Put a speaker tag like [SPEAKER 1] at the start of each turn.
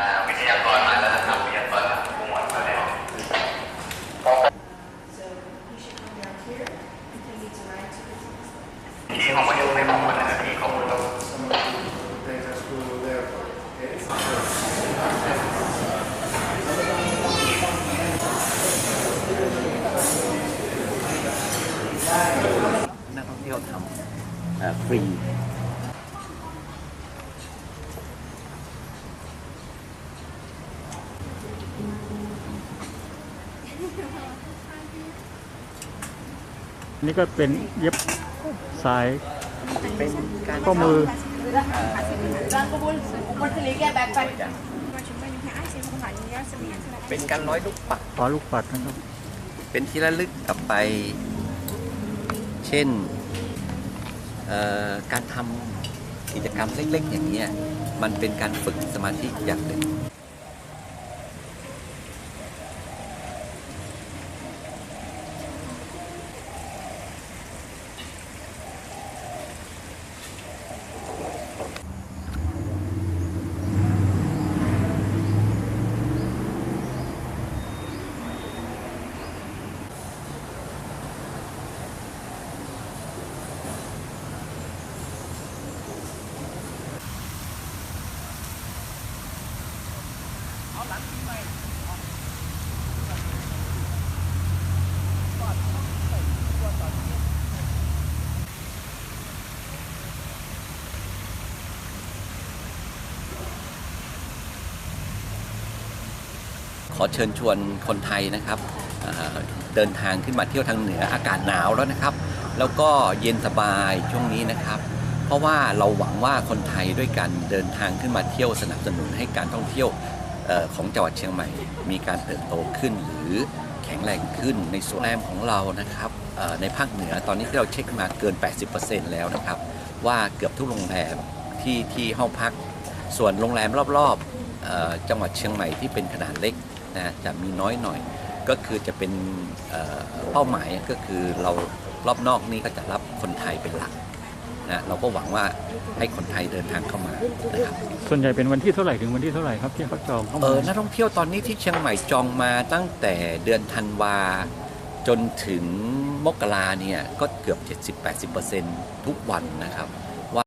[SPEAKER 1] อ่าวิทยากรมาแล้วนะครับวิทยากรผู้หมวดมาแล้ว
[SPEAKER 2] So he should come down here if he needs a ride to the
[SPEAKER 1] ที่ห้องประชุมให้ผมคนนะครับที่ข้อมูลเรา
[SPEAKER 3] Someone who takes us to the airport. Okay?
[SPEAKER 4] นักท่องเที่ยวทำเอ่อฟรี
[SPEAKER 5] นี่ก็เป็นเย็บสาย
[SPEAKER 4] เป็น
[SPEAKER 5] ข้อมือ
[SPEAKER 4] เป็นการร้อยลูกปัด
[SPEAKER 5] ร้อลูกปัดนะครับ
[SPEAKER 4] เป็นที่ระลึกกลับไป เช่นการทำกิจกรรมเล็กๆอย่างนี้มันเป็นการฝึกสมาธิอย่างหนึ่ง ขอเชิญชวนคนไทยนะครับเดินทางขึ้นมาเที่ยวทางเหนืออากาศหนาวแล้วนะครับ แล้วก็เย็นสบายช่วงนี้นะครับ เพราะว่าเราหวังว่าคนไทยด้วยกันเดินทางขึ้นมาเที่ยวสนับสนุนให้การท่องเที่ยว ของจังหวัดเชียงใหม่ มีการเติบโตขึ้นหรือแข็งแรงขึ้นในส่วนแรมของเรานะครับในภาคเหนือตอนนี้ที่เราเช็คมาเกิน 80%แล้วนะครับ ว่าเกือบทุกโรงแรมที่ที่ห้องพัก ส่วนโรงแรมรอบๆจังหวัดเชียงใหม่ที่เป็นขนาดเล็กนะจะมีน้อยหน่อย ก็คือจะเป็นเป้าหมายก็คือเรารอบนอกนี่ก็จะรับคนไทยเป็นหลัก นะเราก็หวังว่าให้คนไทยเดินทางเข้ามานะครับ
[SPEAKER 5] ส่วนใหญ่เป็นวันที่เท่าไหร่ถึงวันที่เท่าไหร่ครับที่เขาจองเข้า
[SPEAKER 4] เอ
[SPEAKER 5] มา
[SPEAKER 4] อนักท่องเที่ยวตอนนี้ที่เชียงใหม่จองมาตั้งแต่เดือนธันวาจนถึงมกราเนี่ยก็เกือบ 70-80%ทุกวันนะครับ